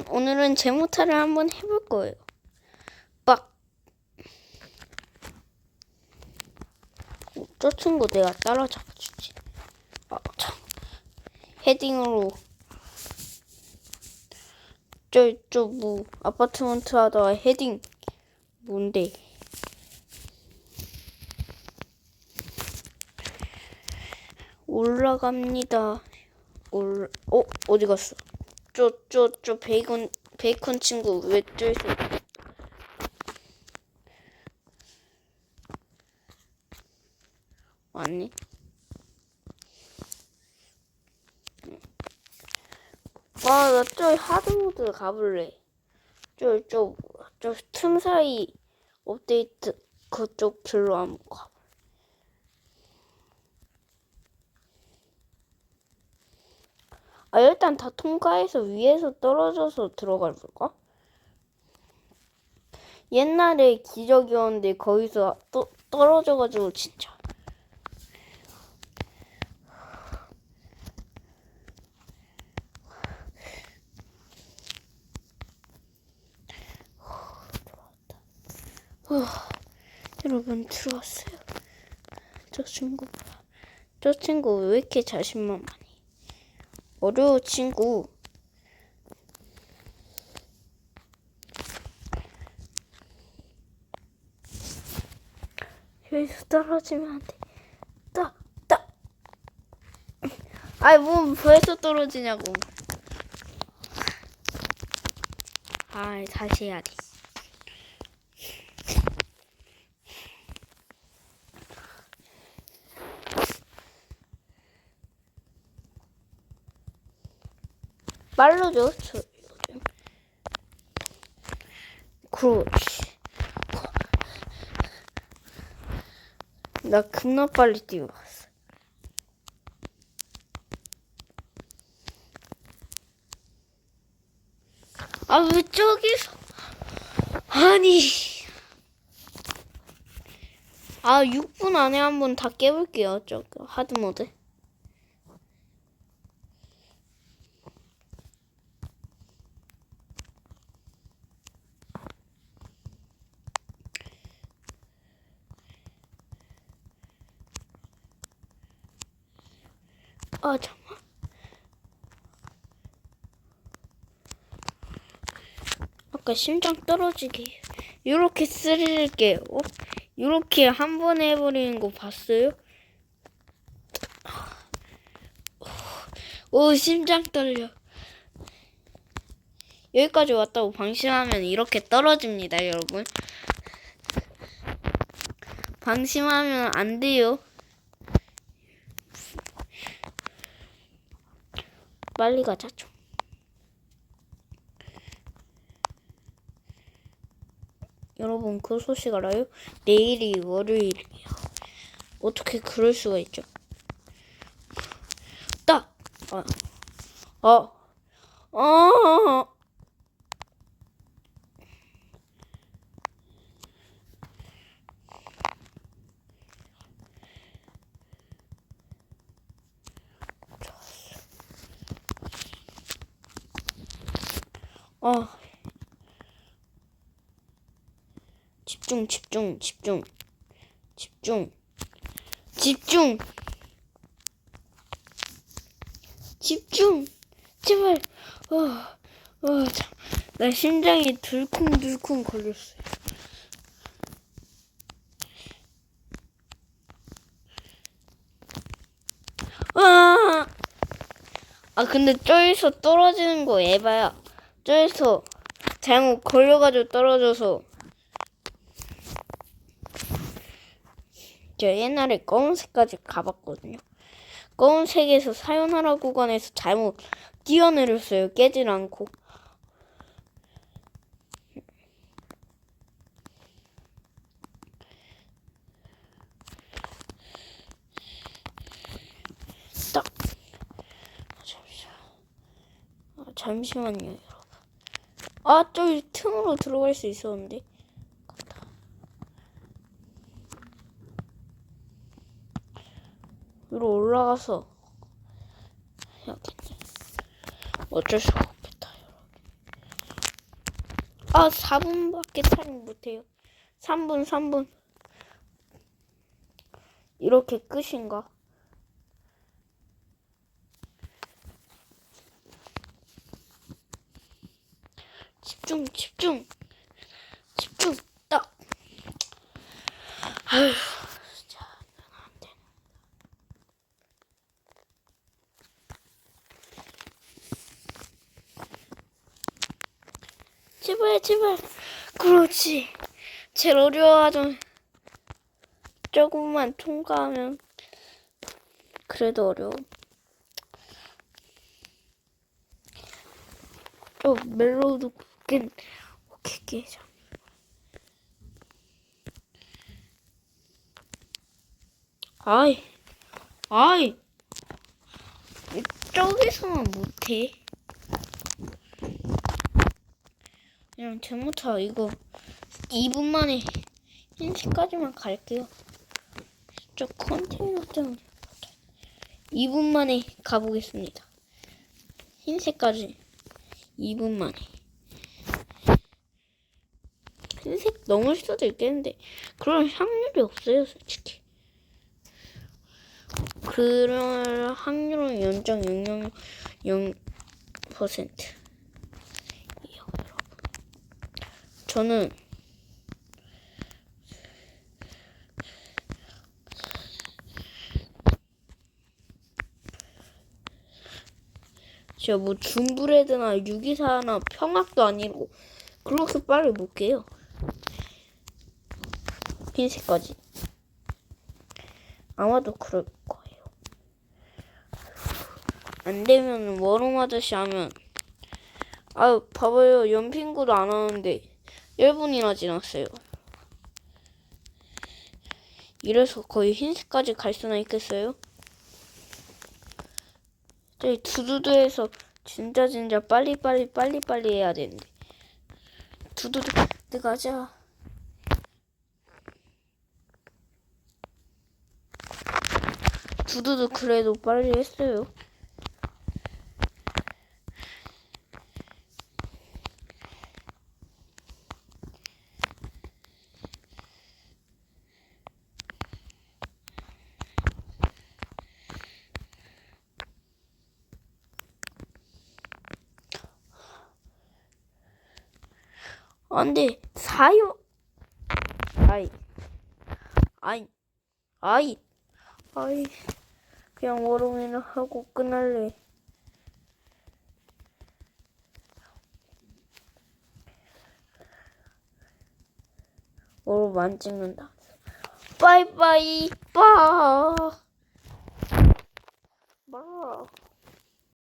여러분 오늘은 제모타를 한번 해볼 거예요. 빡. 어, 저 친구 내가 따라잡아주지. 아, 참. 헤딩으로. 저, 저, 뭐, 아파트먼트 하다가 헤딩. 뭔데? 올라갑니다. 올, 어, 어디 갔어? 저, 저, 저 베이컨, 베이컨 친구 왜 저기서? 왔니? 아, 나저 하드모드 가볼래. 저, 저, 저 틈 사이 업데이트 그쪽 길로 한번 가. 아, 일단 다 통과해서 위에서 떨어져서 들어갈 볼까? 옛날에 기적이었는데 거기서 또 떨어져가지고 진짜. 후, 여러분 들어왔어요. 저 친구, 저 친구 왜 이렇게 자신만만해? 어려워 친구. 여기서 떨어지면 안 돼. 따, 따. 아이, 뭐, 벌써 떨어지냐고. 아, 다시 해야 돼. 말로죠, 저 요즘. 그렇지. 나 겁나 빨리 뛰어갔어. 아, 왜 저기서. 아니. 아, 6분 안에 한 번 다 깨볼게요, 저거. 하드모드. 아, 잠깐. 아까 심장 떨어지게. 이렇게 쓰릴게. 어? 이렇게 한 번에 해버리는 거 봤어요? 오, 심장 떨려. 여기까지 왔다고 방심하면 이렇게 떨어집니다, 여러분. 방심하면 안 돼요. 빨리 가자 좀. 여러분 그 소식 알아요? 내일이 월요일이에요. 어떻게 그럴 수가 있죠? 딱! 아, 어, 어, 어. 집중, 집중, 집중, 집중, 집중, 집중, 제발. 어, 어, 참. 나 심장이 들쿵들쿵 걸렸어요. 아, 아 근데 저기서 떨어지는 거 에바야. 저기서 잘못 걸려가지고 떨어져서 저 옛날에 검은색까지 가봤거든요. 검은색에서 사요나라 구간에서 잘못 뛰어내렸어요. 깨질 않고. 딱. 잠시만. 아, 잠시만요. 아, 저기 틈으로 들어갈 수 있었는데. 위로 올라가서 해야겠네. 어쩔 수가 없겠다, 여러분. 아 4분밖에 타임 못해요 3분 3분 이렇게 끝인가 집중. 집중. 딱 아휴 진짜 제발 제발. 그렇지. 제일 어려워하던 조금만 통과하면 그래도 어려워. 어 멜로드 깬오 케이 깨자 아이 아이 저기서만 못해 그냥 잘못하 이거 2분 만에 흰색까지만 갈게요. 저 컨테이너 때문에 2분 만에 가보겠습니다. 흰색까지 2분 만에 흰색 넘을 수도 있겠는데 그런 확률이 없어요 솔직히. 그럴 확률은 0.000%. 저는 제가 뭐 준브레드나 유기사나 평학도 아니고 그렇게 빨리 못 깨요. 흰색까지. 아마도 그럴 거예요. 안 되면 워롱 아저씨 하면 아유 봐봐요 연핑구도 안 하는데 1분이나 지났어요. 이래서 거의 흰색까지 갈 수나 있겠어요? 저희 두두두에서 진짜 진짜 빨리 빨리 빨리 빨리 해야 되는데 두두두 네 가자 두두두 그래도 빨리 했어요. 안돼 사요 아이 아이 아이 아이 그냥 워롱이나 하고 끝날래. 워롱 안 찍는다. 빠이빠이 빠. 빠.